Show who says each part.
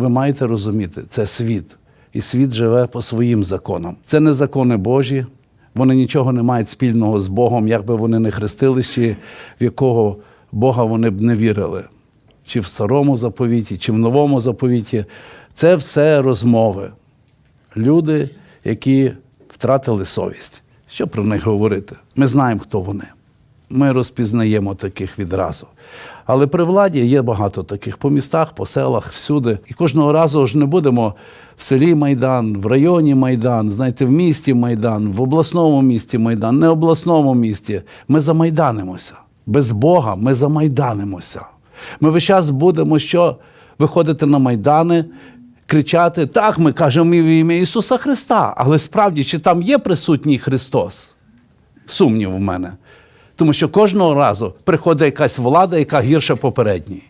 Speaker 1: ви маєте розуміти, це світ. І світ живе по своїм законам. Це не закони Божі, вони нічого не мають спільного з Богом, як би вони не хрестились, чи в якого Бога вони б не вірили. Чи в старому заповіті, чи в новому заповіті. Це все розмови. Люди, які втратили совість. Що про них говорити? Ми знаємо, хто вони. Ми розпізнаємо таких відразу. Але при владі є багато таких по містах, по селах, всюди. І кожного разу ж не будемо в селі Майдан, в районі Майдан, знаєте, в місті Майдан, в обласному місті Майдан, не обласному місті. Ми замайданимося. Без Бога ми замайданимося. Ми весь час будемо що виходити на майдани, кричати: так, ми кажемо в ім'я Ісуса Христа, але справді, чи там є присутній Христос? Сумнів у мене. Тому що кожного разу приходить якась влада, яка гірша попередньої.